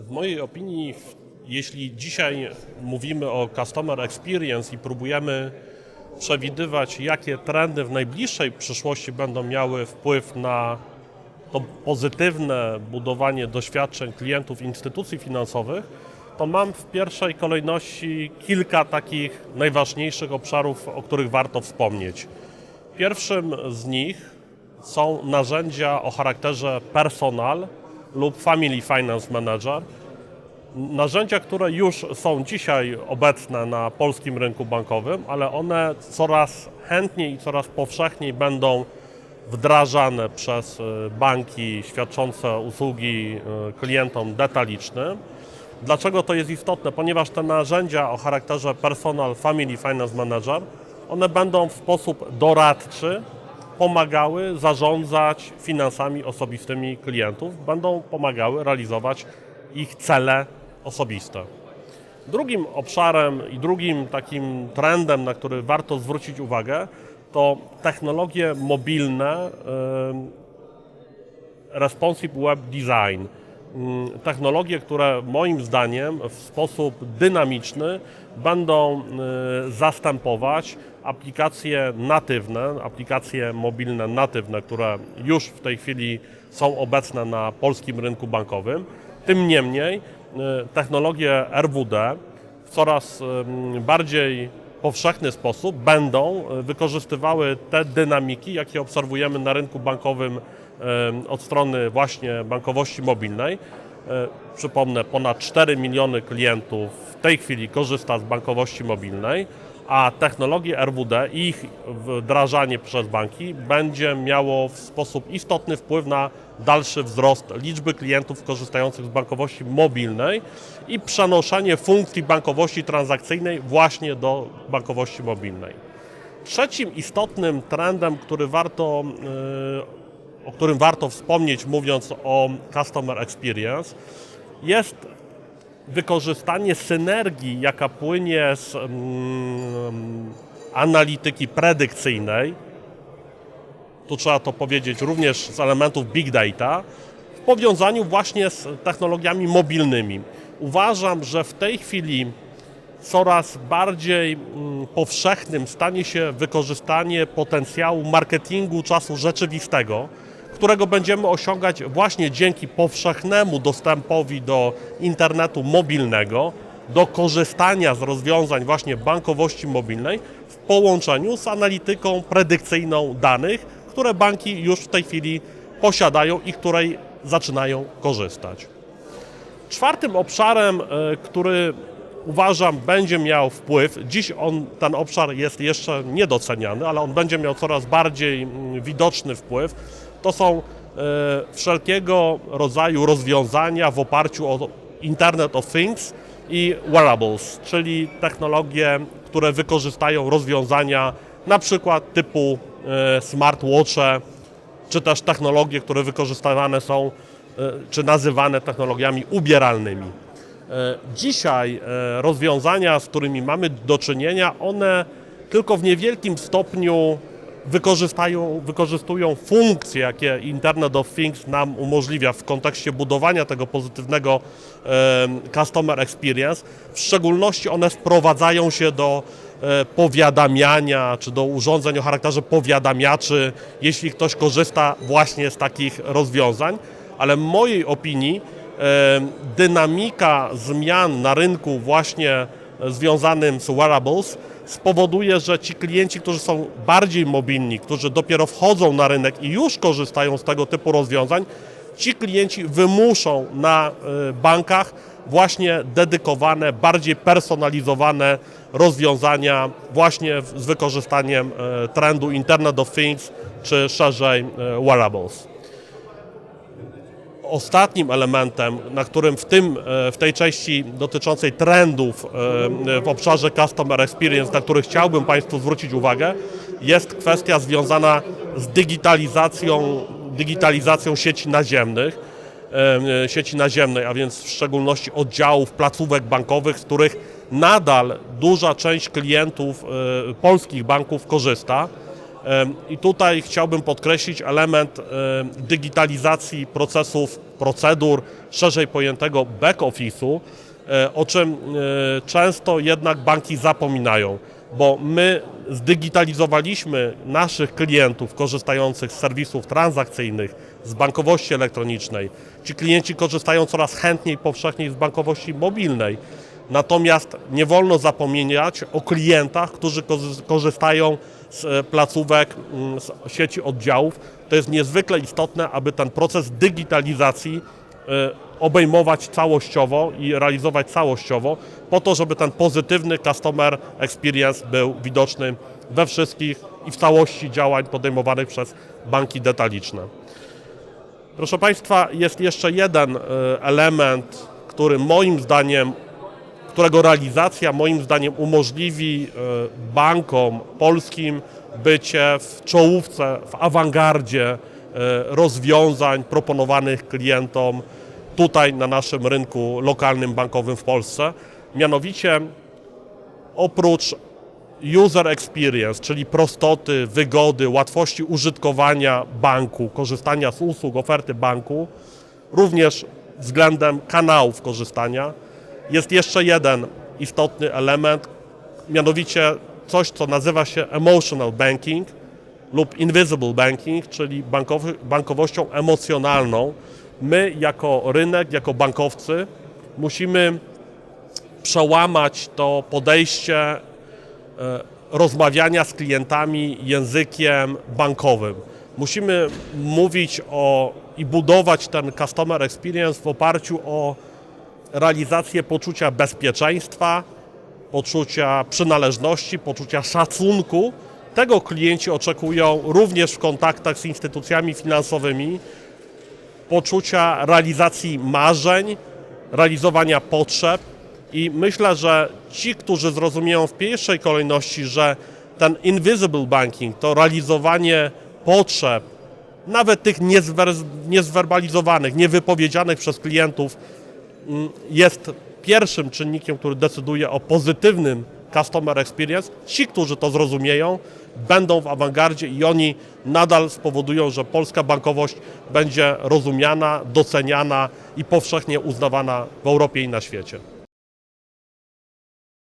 W mojej opinii, jeśli dzisiaj mówimy o customer experience i próbujemy przewidywać, jakie trendy w najbliższej przyszłości będą miały wpływ na to pozytywne budowanie doświadczeń klientów instytucji finansowych, to mam w pierwszej kolejności kilka takich najważniejszych obszarów, o których warto wspomnieć. Pierwszym z nich są narzędzia o charakterze personal lub Family Finance Manager. Narzędzia, które już są dzisiaj obecne na polskim rynku bankowym, ale one coraz chętniej i coraz powszechniej będą wdrażane przez y, banki świadczące usługi y, klientom detalicznym. Dlaczego to jest istotne? Ponieważ te narzędzia o charakterze Personal Family Finance Manager, one będą w sposób doradczy pomagały zarządzać finansami osobistymi klientów, będą pomagały realizować ich cele osobiste. Drugim obszarem i drugim takim trendem, na który warto zwrócić uwagę, to technologie mobilne, Responsive Web Design. Mm, Technologie, które moim zdaniem w sposób dynamiczny będą y, zastępować aplikacje natywne, aplikacje mobilne natywne, które już w tej chwili są obecne na polskim rynku bankowym. Tym niemniej y, technologie RWD w coraz ym, bardziej powszechny sposób będą y, wykorzystywały te dynamiki, jakie obserwujemy na rynku bankowym od strony właśnie bankowości mobilnej. E, Przypomnę, ponad 4 miliony klientów w tej chwili korzysta z bankowości mobilnej, a technologie RWD i ich wdrażanie przez banki będzie miało w sposób istotny wpływ na dalszy wzrost liczby klientów korzystających z bankowości mobilnej i przenoszenie funkcji bankowości transakcyjnej właśnie do bankowości mobilnej. Trzecim istotnym trendem, który warto, y, o którym warto wspomnieć, mówiąc o customer experience, jest wykorzystanie synergii, jaka płynie z mm, analityki predykcyjnej. Tu trzeba to powiedzieć również z elementów big data, w powiązaniu właśnie z technologiami mobilnymi. Uważam, że w tej chwili coraz bardziej mm, powszechnym stanie się wykorzystanie potencjału marketingu czasu rzeczywistego, którego będziemy osiągać właśnie dzięki powszechnemu dostępowi do internetu mobilnego, do korzystania z rozwiązań właśnie bankowości mobilnej w połączeniu z analityką predykcyjną danych, które banki już w tej chwili posiadają i której zaczynają korzystać. Czwartym obszarem, e, który uważam będzie miał wpływ, dziś on, ten obszar jest jeszcze niedoceniany, ale on będzie miał coraz bardziej mm, widoczny wpływ, to są e, wszelkiego rodzaju rozwiązania w oparciu o Internet of Things i wearables, czyli technologie, które wykorzystają rozwiązania na przykład typu e, smartwatche, czy też technologie, które wykorzystywane są, e, czy nazywane technologiami ubieralnymi. Dzisiaj rozwiązania, z którymi mamy do czynienia, one tylko w niewielkim stopniu wykorzystają, wykorzystują funkcje, jakie Internet of Things nam umożliwia w kontekście budowania tego pozytywnego customer experience. W szczególności one sprowadzają się do e, powiadamiania, czy do urządzeń o charakterze powiadamiaczy, jeśli ktoś korzysta właśnie z takich rozwiązań. Ale w mojej opinii dynamika zmian na rynku właśnie związanym z wearables spowoduje, że ci klienci, którzy są bardziej mobilni, którzy dopiero wchodzą na rynek i już korzystają z tego typu rozwiązań, ci klienci wymuszą na y, bankach właśnie dedykowane, bardziej personalizowane rozwiązania właśnie z wykorzystaniem y, trendu Internet of Things czy szerzej y, wearables ostatnim elementem, na którym w, tym, e, w tej części dotyczącej trendów e, w obszarze Customer Experience, na który chciałbym Państwu zwrócić uwagę, jest kwestia związana z digitalizacją, digitalizacją sieci naziemnych, e, sieci naziemnej, a więc w szczególności oddziałów, placówek bankowych, z których nadal duża część klientów polskich banków korzysta I tutaj chciałbym podkreślić element em, digitalizacji procesów, procedur, szerzej pojętego back-office'u, e, o czym e, często jednak banki zapominają, bo my zdigitalizowaliśmy naszych klientów korzystających z serwisów transakcyjnych, z bankowości elektronicznej. Ci klienci korzystają coraz chętniej, powszechniej z bankowości mobilnej. Natomiast nie wolno zapominać o klientach, którzy korzy- korzystają z e, placówek, mm, z sieci oddziałów. To jest niezwykle istotne, aby ten proces digitalizacji e, obejmować całościowo i realizować całościowo, po to, żeby ten pozytywny customer experience był widoczny we wszystkich i w całości działań podejmowanych przez banki detaliczne. Proszę Państwa, jest jeszcze jeden e, element, który moim zdaniem, którego realizacja moim zdaniem umożliwi e, bankom polskim bycie w czołówce, w awangardzie e, rozwiązań proponowanych klientom tutaj na naszym rynku lokalnym bankowym w Polsce. Mianowicie oprócz user experience, czyli prostoty, wygody, łatwości użytkowania banku, korzystania z usług, oferty banku, również względem kanałów korzystania, jest jeszcze jeden istotny element, mianowicie coś, co nazywa się emotional banking lub invisible banking, czyli bankowością emocjonalną. My jako rynek, jako bankowcy musimy przełamać to podejście e, rozmawiania z klientami językiem bankowym. Musimy mówić o i budować ten customer experience w oparciu o realizację poczucia bezpieczeństwa, poczucia przynależności, poczucia szacunku. Tego klienci oczekują również w kontaktach z instytucjami finansowymi, poczucia realizacji marzeń, realizowania potrzeb. I myślę, że ci, którzy zrozumieją w pierwszej kolejności, że ten invisible banking to realizowanie potrzeb, nawet tych niezwer- niezwerbalizowanych, niewypowiedzianych przez klientów, jest pierwszym czynnikiem, który decyduje o pozytywnym customer experience. Ci, którzy to zrozumieją, będą w awangardzie i oni nadal spowodują, że polska bankowość będzie rozumiana, doceniana i powszechnie uznawana w Europie i na świecie.